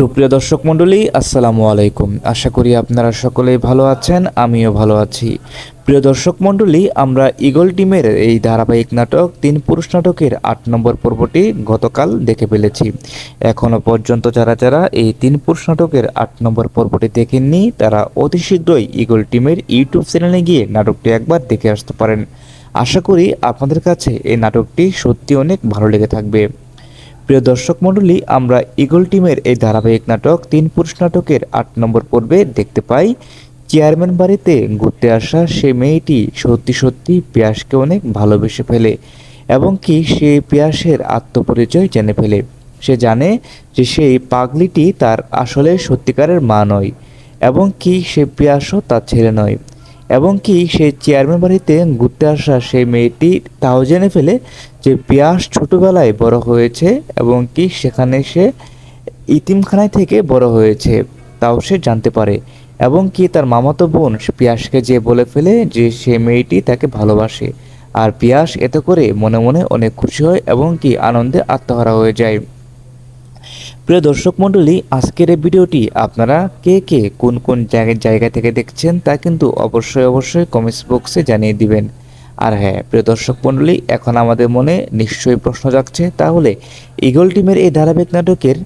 সুপ্রিয় দর্শক মণ্ডলী, আসসালামু আলাইকুম। আশা করি আপনারা সকলেই ভালো আছেন, আমিও ভালো আছি। প্রিয় দর্শক মণ্ডলী, আমরা ইগল টিমের এই ধারাবাহিক নাটক, তিন পুরুষ নাটকের আট নম্বর পর্বটি গতকাল দেখে ফেলেছি। এখনও পর্যন্ত যারা যারা এই তিন পুরুষ নাটকের আট নম্বর পর্বটি দেখেননি, তারা অতি শীঘ্রই ইগল টিমের ইউটিউব চ্যানেলে গিয়ে নাটকটি একবার দেখে আসতে পারেন। আশা করি আপনাদের কাছে এই নাটকটি সত্যি অনেক ভালো লেগে থাকবে। প্রিয় দর্শক মণ্ডলী, আমরা ইগল টিমের এই ধারাবাহিক নাটক, তিন পুরুষ নাটকের আট নম্বর পর্বে দেখতে পাই। চেয়ারম্যান বাড়িতে ঘুরতে আসা সে মেয়েটি সত্যি সত্যি পিয়াসকে অনেক ভালোবেসে ফেলে এবং কি সে পিয়াসের আত্মপরিচয় জেনে ফেলে। সে জানে যে সেই পাগলিটি তার আসলে সত্যিকারের মা নয় এবং কি সে পিয়াসও তার ছেলে নয়। এবং কি সেই চেয়ারম্যান বাড়িতে ঘুরতে আসা সেই মেয়েটি তাও জেনে ফেলে যে পিয়াস ছোটবেলায় বড় হয়েছে এবং কি সেখানে সে ইতিমখানায় থেকে বড় হয়েছে, তাও সে জানতে পারে। এবং কি তার মামাতো বোন পিয়াসকে যে বলে ফেলে যে সে মেয়েটি তাকে ভালোবাসে। আর পিয়াস এতে করে মনে মনে অনেক খুশি হয় এবং কি আনন্দে আত্মহারা হয়ে যায়। প্রিয় দর্শক মণ্ডলী, আজকের এই ভিডিওটি আপনারা কে কে কোন কোন জায়গা থেকে দেখছেন তা কিন্তু অবশ্যই অবশ্যই কমেন্টস বক্সে জানিয়ে দিবেন। আর হ্যাঁ প্রিয় দর্শক মণ্ডলী, এখন আমাদের মনে নিশ্চয়ই প্রশ্ন জাগছে, তাহলে ইগল টিমের এই ধারাবাহিক নাটকের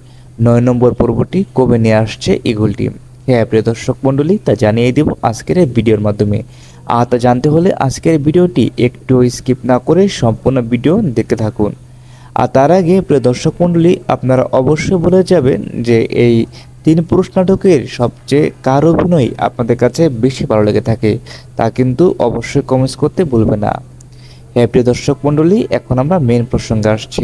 নয় নম্বর পর্বটি কবে নিয়ে আসছে ইগল টিম? হ্যাঁ প্রিয় দর্শক মণ্ডলী, তা জানিয়ে দিব আজকের এই ভিডিওর মাধ্যমে। আর তা জানতে হলে আজকের ভিডিওটি একটু স্কিপ না করে সম্পূর্ণ ভিডিও দেখতে থাকুন। আর তার আগে প্রিয় দর্শক মণ্ডলী, আপনারা অবশ্যই বলে যাবেন যে এই তিন পুরুষ নাটকের সবচেয়ে কার অভিনয় আপনাদের কাছে বেশি ভালো লেগে থাকে, তা কিন্তু অবশ্যই কমেন্টস করতে ভুলবে না। হ্যাঁ প্রিয় দর্শক মণ্ডলী, এখন আমরা মেন প্রসঙ্গে আসছি।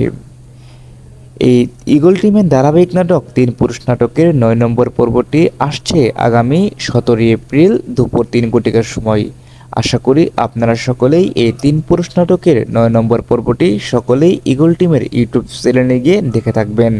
এই ইগল টিমের ধারাবাহিক নাটক তিন পুরুষ নাটকের নয় নম্বর পর্বটি আসছে আগামী সতেরোই এপ্রিল দুপুর তিন ঘটিকার সময়। আশা করি আপনারা সকলেই এই তিন পুরুষ নাটকের নয় নম্বর পর্বটি সকলেই ইগল টিমের ইউটিউব চ্যানেলে গিয়ে দেখে থাকবেন।